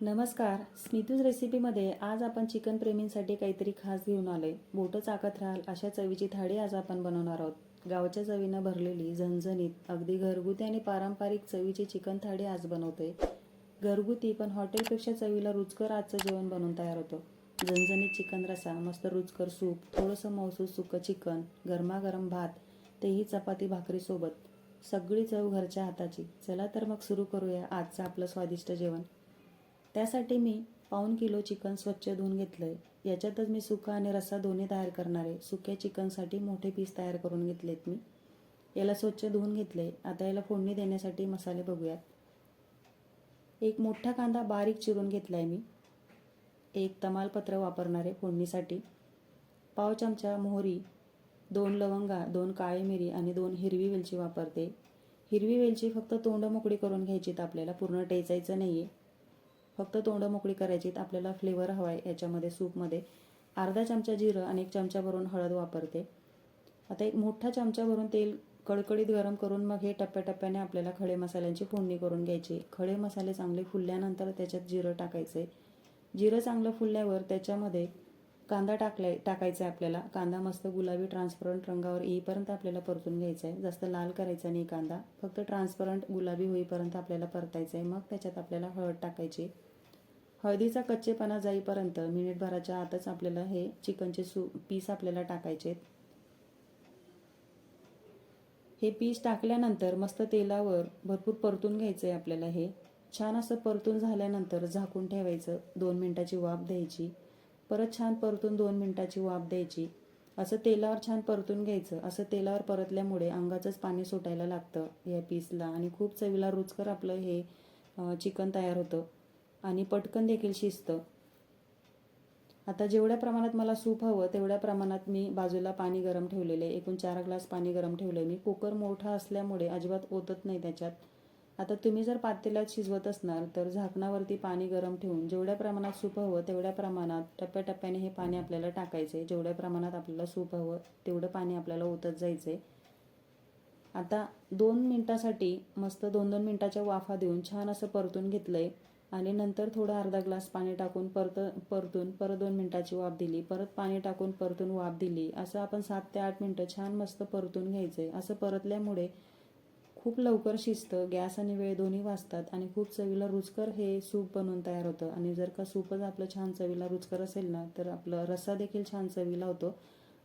नमस्कार. स्मितूज रेसिपीमध्ये आज आपण चिकन प्रेमींसाठी काहीतरी खास घेऊन आले बोटं चाकत राहाल अशा चवीची थाळी आज आपण बनवणार आहोत. गावच्या चवीनं भरलेली झणझणीत अगदी घरगुती आणि पारंपरिक चवीची चिकन थाळी आज बनवते घरगुती पण हॉटेलपेक्षा चवीला रुचकर आजचं जेवण बनवून तयार होतं. झणझणीत चिकन रसा मस्त रुचकर सूप थोडंसं मौसूस सुकं चिकन गरमागरम भात तेही चपाती भाकरीसोबत सगळी चव घरच्या हाताची. चला तर मग सुरू करूया आजचं आपलं स्वादिष्ट जेवण. त्यासाठी मी पाऊन किलो चिकन स्वच्छ धुवून घेतलं आहे याच्यातच मी सुका आणि रस्सा दोन्ही तयार करणार. आहे सुक्या चिकनसाठी मोठे पीस तयार करून घेतलेत मी. याला स्वच्छ धुवून घेतले आता याला फोडणी देण्यासाठी मसाले बघूयात. एक मोठा कांदा बारीक चिरून घेतला आहे मी. एक तमालपत्र वापरणार आहे फोडणीसाठी. पाव चमचा मोहरी दोन लवंगा दोन काळी मिरी आणि दोन हिरवी वेलची वापरते. हिरवी वेलची फक्त तोंड मोकळी करून घ्यायचीत आपल्याला. पूर्ण टेचायचं नाही आहे फक्त तोंड मोकळी करायचीत आपल्याला फ्लेवर हवा आहे याच्यामध्ये सूपमध्ये. अर्धा चमचा जिरं आणि एक चमचा भरून हळद वापरते. आता एक मोठा चमचा भरून तेल कडकडीत गरम करून मग हे टप्प्याटप्प्याने आपल्याला खडे मसाल्यांची फोडणी करून घ्यायची. खडे मसाले चांगले फुलल्यानंतर त्याच्यात जिरं टाकायचे. जिरं चांगलं फुलल्यावर त्याच्यामध्ये कांदा टाकलाय टाकायचा आहे आपल्याला. कांदा मस्त गुलाबी ट्रान्सपरंट रंगावर येईपर्यंत आपल्याला परतून घ्यायचा आहे. जास्त लाल करायचा नाही कांदा. फक्त ट्रान्सपरंट गुलाबी होईपर्यंत आपल्याला परतायचं आहे. मग त्याच्यात आपल्याला हळद टाकायची. हळदीचा कच्चेपणा जाईपर्यंत मिनिटभराच्या आतच आपल्याला हे चिकनचे सू पीस आपल्याला टाकायचे हे पीस टाकल्यानंतर मस्त तेलावर भरपूर परतून घ्यायचं आहे आपल्याला हे. छान असं परतून झाल्यानंतर झाकून ठेवायचं दोन मिनटाची वाफ द्यायची. परत छान परतून दोन मिनटाची वाफ द्यायची. असं तेलावर छान परतून घ्यायचं. असं तेलावर परतल्यामुळे अंगाचंच पाणी सुटायला लागतं या पीसला आणि खूप चवीला रुचकर आपलं हे चिकन तयार होतं. आणि पटकन देखील शिजतं. आता जेवढ्या प्रमाणात मला सूप हवं तेवढ्या प्रमाणात मी बाजूला पाणी गरम ठेवलेलं आहे. एकूण चार ग्लास पाणी गरम ठेवलं आहे मी. कुकर मोठा असल्यामुळे अजिबात ओतत नाही त्याच्यात. आता तुम्ही जर पातेल्यात शिजवत असणार तर झाकणावरती पाणी गरम ठेवून जेवढ्या प्रमाणात सूप हवं तेवढ्या प्रमाणात टप्प्याटप्प्याने हे पाणी आपल्याला टाकायचं आहे जेवढ्या प्रमाणात आपल्याला सूप हवं तेवढं पाणी आपल्याला ओतत जायचं आहे आता दोन मिनटासाठी मस्त दोन दोन मिनटाच्या वाफा देऊन छान असं परतून घेतलं आहे आणि नंतर थोडं अर्धा ग्लास पाणी टाकून परत परतून परत दोन मिनटाची वाफ दिली. परत पाणी टाकून परतून वाफ दिली. असं आपण सात ते आठ मिनटं छान मस्त परतून घ्यायचं. आहे असं परतल्यामुळे खूप लवकर शिजतं गॅस आणि वेळ दोन्ही वाजतात आणि खूप चवीला रुचकर हे सूप बनवून तयार होतं. आणि जर का सूपच आपलं छान चवीला रुचकर असेल ना तर आपलं रस्सा देखील छान चवीला होतो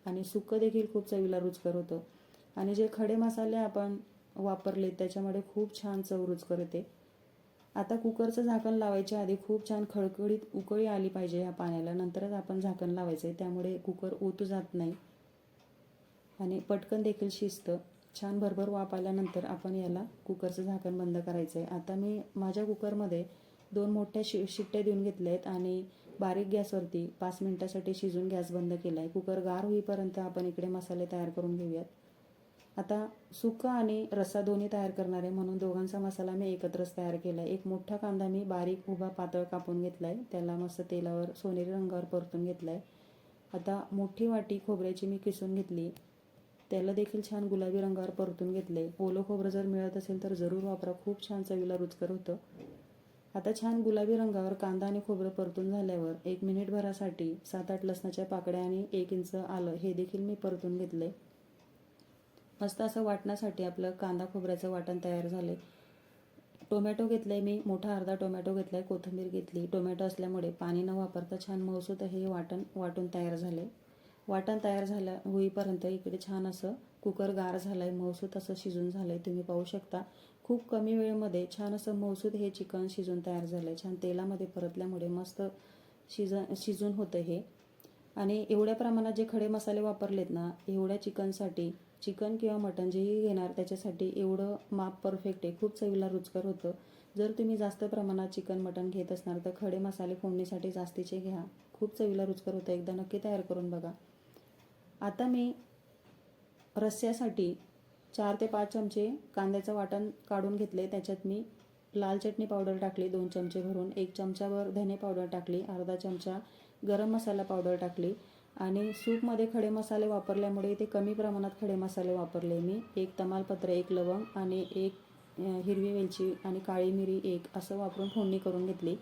आणि सुकं देखील खूप चवीला रुचकर होतं. आणि जे खडे मसाले आपण वापरले त्याच्यामुळे खूप छान चव रुचकर येते. आता कुकरचं झाकण लावायच्या आधी खूप छान खळखळीत उकळी आली पाहिजे ह्या पाण्याला. नंतरच आपण झाकण लावायचं आहे त्यामुळे कुकर ओतू जात नाही. आणि पटकन देखील शिजतं. छान भरभर वाफ आल्यानंतर आपण याला कुकरचं झाकण बंद करायचं आहे आता मी माझ्या कुकरमध्ये दोन मोठ्या शि शिट्ट्या देऊन घेतल्या आहेत आणि बारीक गॅसवरती पाच मिनटासाठी शिजून गॅस बंद केला आहे कुकर गार होईपर्यंत आपण इकडे मसाले तयार करून घेऊयात. आता सुकं आणि रस्सा दोन्ही तयार करणार आहे. म्हणून दोघांचा मसाला मी एकत्रच तयार केला आहे एक मोठा कांदा मी बारीक उभा पातळ कापून घेतला आहे त्याला मस्त तेलावर सोनेरी रंगावर परतून घेतला आहे आता मोठी वाटी खोबऱ्याची मी किसून घेतली. त्याला देखील छान गुलाबी रंगावर परतून घेतले ओलं खोबरं जर मिळत असेल तर जरूर वापरा. खूप छान चवीला रुचकर होतं. आता छान गुलाबी रंगावर कांदा आणि खोबरं परतून झाल्यावर एक मिनिटभरासाठी सात आठ लसणाच्या पाकड्या आणि एक इंच आलं हे देखील मी परतून घेतले मस्त असं वाटण्यासाठी आपलं कांदा खोबऱ्याचं वाटण तयार झाले टोमॅटो घेतले मी मोठा अर्धा टोमॅटो घेतला आहे कोथिंबीर घेतली टोमॅटो असल्यामुळे पाणी न वापरता छान मौसूत हे वाटण वाटून तयार झाले वाटण तयार झालं होईपर्यंत इकडे छान असं कुकर गार झालं आहे मौसूत असं शिजून झालं आहे तुम्ही पाहू शकता. खूप कमी वेळेमध्ये छान असं मौसूत हे चिकन शिजून तयार झालं आहे छान तेलामध्ये परतल्यामुळे मस्त शिज शिजून होतं हे. आणि एवढ्या प्रमाणात जे खडे मसाले वापरलेत ना एवढ्या चिकनसाठी चिकन किंवा मटण जेही घेणार त्याच्यासाठी एवढं माप परफेक्ट आहे. खूप चवीला रुचकर होतं. जर तुम्ही जास्त प्रमाणात चिकन मटण घेत असणार तर खडे मसाले फोडणीसाठी जास्तीचे घ्या. खूप चवीला रुचकर होतं. एकदा नक्की तयार करून बघा. आता मी रस्स्यासाठी चार ते पाच चमचे कांद्याचं वाटण काढून घेतले. त्याच्यात मी लाल चटणी पावडर टाकली दोन चमचे भरून. एक चमच्यावर धने पावडर टाकली अर्धा चमचा गरम मसाला पावडर टाकली. आणि सूपमध्ये खडे मसाले वापरल्यामुळे ते कमी प्रमाणात खडे मसाले वापरले मी. एक तमालपत्र एक लवंग आणि एक हिरवी वेलची आणि काळी मिरी एक असं वापरून फोडणी करून घेतली.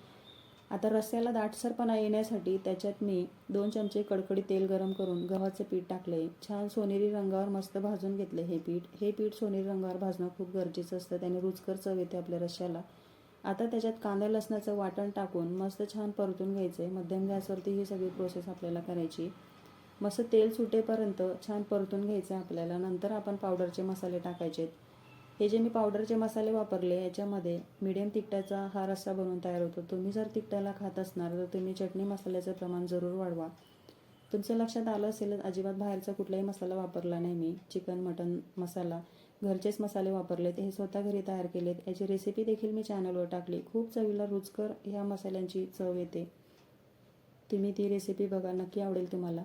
आता रस्स्याला दाटसरपणा येण्यासाठी त्याच्यात मी दोन चमचे कडकडी तेल गरम करून गव्हाचं पीठ टाकले छान सोनेरी रंगावर मस्त भाजून घेतले हे पीठ. हे पीठ सोनेरी रंगावर भाजणं खूप गरजेचं असतं. त्याने रुचकर चव येते आपल्या रश्श्याला आता त्याच्यात कांदा लसणाचं वाटण टाकून मस्त छान परतून घ्यायचं आहे मध्यम गॅसवरती ही सगळी प्रोसेस आपल्याला करायची. मस्त तेल सुटेपर्यंत छान परतून घ्यायचं आहे आपल्याला. नंतर आपण पावडरचे मसाले टाकायचे हे जे मी पावडरचे मसाले वापरले याच्यामध्ये मिडियम तिखटाचा हा रस्सा बनवून तयार होतो. तुम्ही जर तिखटाला खात असणार तर तुम्ही चटणी मसाल्याचं प्रमाण जरूर वाढवा. तुमचं लक्षात आलं असेल अजिबात बाहेरचा कुठलाही मसाला वापरला नाही मी. चिकन मटन मसाला. घरचेच मसाले वापरलेत हे स्वतः घरी तयार केलेत. याची रेसिपी देखील मी चॅनलवर टाकली. खूप चवीला रुचकर ह्या मसाल्यांची चव येते. तुम्ही ती रेसिपी बघा नक्की आवडेल तुम्हाला.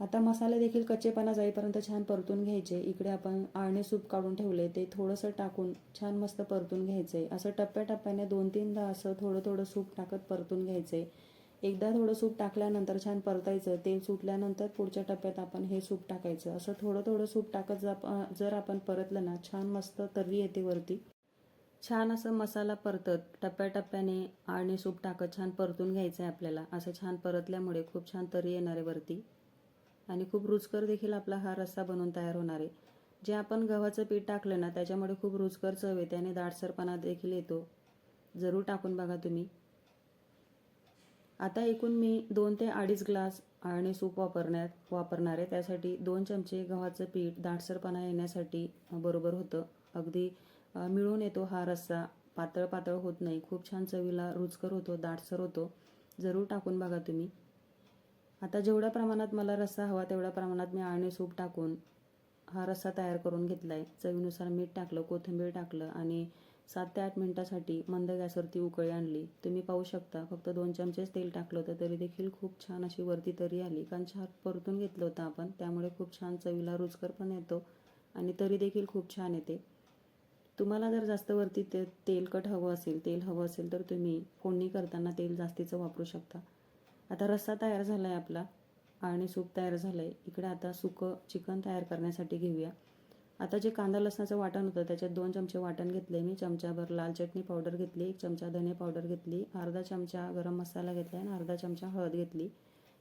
आता मसाले देखील कच्चेपणा जाईपर्यंत छान परतून घ्यायचे. इकडे आपण आळणी सूप काढून ठेवले ते थोडंसं टाकून छान मस्त परतून घ्यायचे. असं टप्प्याटप्प्याने दोन तीनदा असं थोडं थोडं सूप टाकत परतून घ्यायचे. एकदा थोडं सूप टाकल्यानंतर छान परतायचं. तेल सुटल्यानंतर पुढच्या टप्प्यात आपण हे सूप टाकायचं. असं थोडं थोडं सूप टाकत जा जर आपण परतलं ना छान मस्त तर्री येते वरती. छान असं मसाला परतत टप्प्याटप्प्याने आणि सूप टाकत छान परतून घ्यायचं आहे आपल्याला. असं छान परतल्यामुळे खूप छान तर्री येणार आहे वरती. आणि खूप रुचकर देखील आपला हा रस्सा बनवून तयार होणार आहे. जे आपण गव्हाचं पीठ टाकलं ना त्याच्यामुळे खूप रुचकर चव येते आणि दाटसरपणा देखील येतो. जरूर टाकून बघा तुम्ही. आता एकूण मी दोन ते अडीच ग्लास आणि सूप वापरण्यात वापरणार. आहे त्यासाठी दोन चमचे गव्हाचं पीठ दाटसरपणा येण्यासाठी बरोबर होतं. अगदी मिळून येतो हा रस्सा. पातळ पातळ होत नाही. खूप छान चवीला रुचकर होतो दाटसर होतो. जरूर टाकून बघा तुम्ही. आता जेवढ्या प्रमाणात मला रस्सा हवा तेवढ्या प्रमाणात मी आळणी सूप टाकून हा रस्सा तयार करून घेतला आहे चवीनुसार मीठ टाकलं कोथिंबीर टाकलं आणि सात ते आठ मिनटासाठी मंद गॅसवरती उकळी आणली. तुम्ही पाहू शकता फक्त दोन चमचेच तेल टाकलं होतं तरी देखील खूप छान अशी वरती तरी आली. कारण छान परतून घेतलं होतं आपण त्यामुळे खूप छान चवीला रुचकर पण येतो आणि तरी देखील खूप छान येते. तुम्हाला जर जास्त वरती ते तेलकट हवं असेल तेल हवं असेल तर तुम्ही फोडणी करताना तेल जास्तीचं वापरू शकता. आता रस्सा तयार झाला आहे आपला आणि सूप तयार झालं आहे इकडे आता सुकं चिकन तयार करण्यासाठी घेऊया. आता जे कांदा लसणाचं वाटण होतं त्याच्यात दोन चमचे वाटण घेतले मी. चमच्याभर लाल चटणी पावडर घेतली एक चमचा धने पावडर घेतली अर्धा चमचा गरम मसाला घेतला आणि अर्धा चमचा हळद घेतली.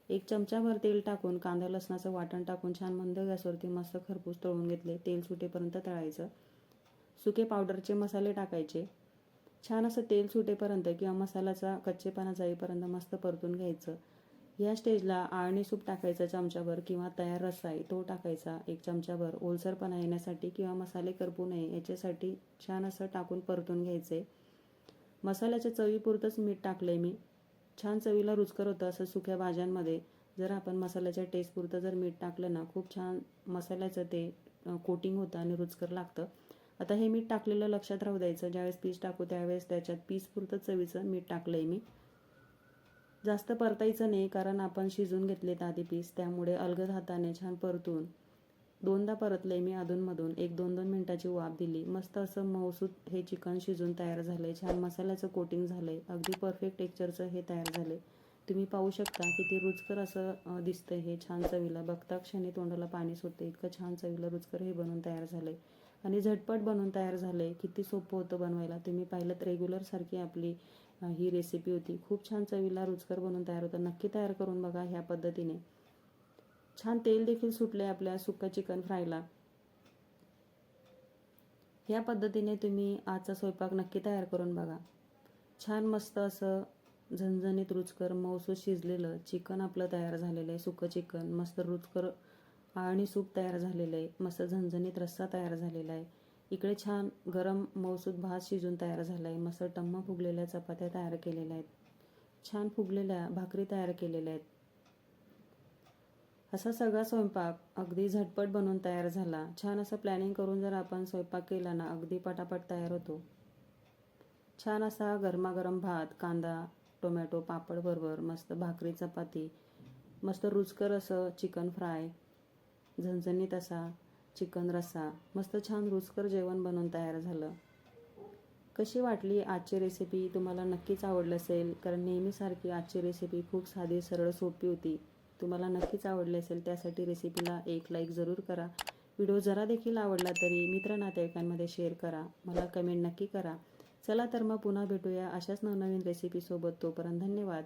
एक चमचाभर तेल टाकून कांदा लसणाचं वाटण टाकून छान मंद गॅसवरती मस्त खरपूस तळून घेतले. तेल सुटेपर्यंत तळायचं. सुके पावडरचे मसाले टाकायचे. छान असं तेल सुटेपर्यंत किंवा मसाल्याचा कच्चेपणा जाईपर्यंत मस्त परतून घ्यायचं. या स्टेजला आळणी सूप टाकायचा चमचाभर किंवा तयार रस्सा आहे तो टाकायचा एक चमचाभर ओलसरपणा येण्यासाठी किंवा मसाले करपू नये याच्यासाठी छान असं टाकून परतून घ्यायचे. मसाल्याच्या चवीपुरतंच मीठ टाकलं आहे मी. छान चवीला रुचकर होतं असं सुक्या भाज्यांमध्ये. जर आपण मसाल्याच्या टेस्टपुरतं जर मीठ टाकलं ना खूप छान मसाल्याचं ते कोटिंग होतं आणि रुचकर लागतं. आता हे मीठ टाकलेलं लक्षात राहू द्यायचं. ज्यावेळेस पीस टाकू त्यावेळेस त्याच्यात पीसपुरतं चवीचं मीठ टाकलं आहे मी. जास्त परतायचं नाही कारण आपण शिजून घेतलेत आधी पीस त्यामुळे अलगद हाताने छान परतून दोनदा परतले मी अधूनमधून. एक दोन दोन मिनटाची वाफ दिली. मस्त असं मऊसूत हे चिकन शिजून तयार झालंय. छान मसाल्याचं कोटिंग झालंय. अगदी परफेक्ट टेक्स्चरचं हे तयार झालंय. तुम्ही पाहू शकता किती रुचकर असं दिसतं हे छान चवीला. बघता क्षणी तोंडाला पाणी सुटतं इतकं छान चवीला रुचकर हे बनवून तयार झालंय. आणि झटपट बनवून तयार झालंय. किती सोपं होतं बनवायला. तुम्ही पाहिलं तर रेग्युलर सारखी आपली ही रेसिपी होती. खूप छान चवीला रुचकर बनवून तयार होतं. नक्की तयार करून बघा ह्या पद्धतीने. छान तेल देखील सुटले आपल्या सुक्का चिकन फ्रायला. ह्या पद्धतीने तुम्ही आजचा स्वयंपाक नक्की तयार करून बघा. छान मस्त असं झणझणीत रुचकर मऊसूत शिजलेलं चिकन आपलं तयार झालेलं आहे. सुकं चिकन मस्त रुचकर आणि सूप तयार झालेलं आहे. मस्त झणझणीत रस्सा तयार झालेला आहे. इकडे छान गरम मौसूद भात शिजून तयार झाला आहे मस्त टम्म फुगलेल्या चपात्या तयार केलेल्या आहेत. छान फुगलेल्या भाकरी तयार केलेल्या आहेत. असा सगळा स्वयंपाक अगदी झटपट बनवून तयार झाला. छान असं प्लॅनिंग करून जर आपण स्वयंपाक केला ना अगदी पटापट तयार होतो. छान असा गरमागरम भात कांदा टोमॅटो पापड बरोबर मस्त भाकरी चपाती मस्त रुचकर असं चिकन फ्राय झणझणीत असा चिकन रस्सा. मस्त छान रुचकर जेवण बनवून तयार झालं. कशी वाटली आजची रेसिपी तुम्हाला नक्कीच आवडलं असेल कारण नेहमीसारखी आजची रेसिपी खूप साधी सरळ सोपी होती. तुम्हाला नक्कीच आवडली असेल त्यासाठी रेसिपीला एक लाईक जरूर करा. व्हिडिओ जरा देखील आवडला तरी मित्र नातेवाईकांमध्ये शेअर करा. मला कमेंट नक्की करा. चला तर मग पुन्हा भेटूया अशाच नवनवीन रेसिपीसोबत तोपर्यंत धन्यवाद.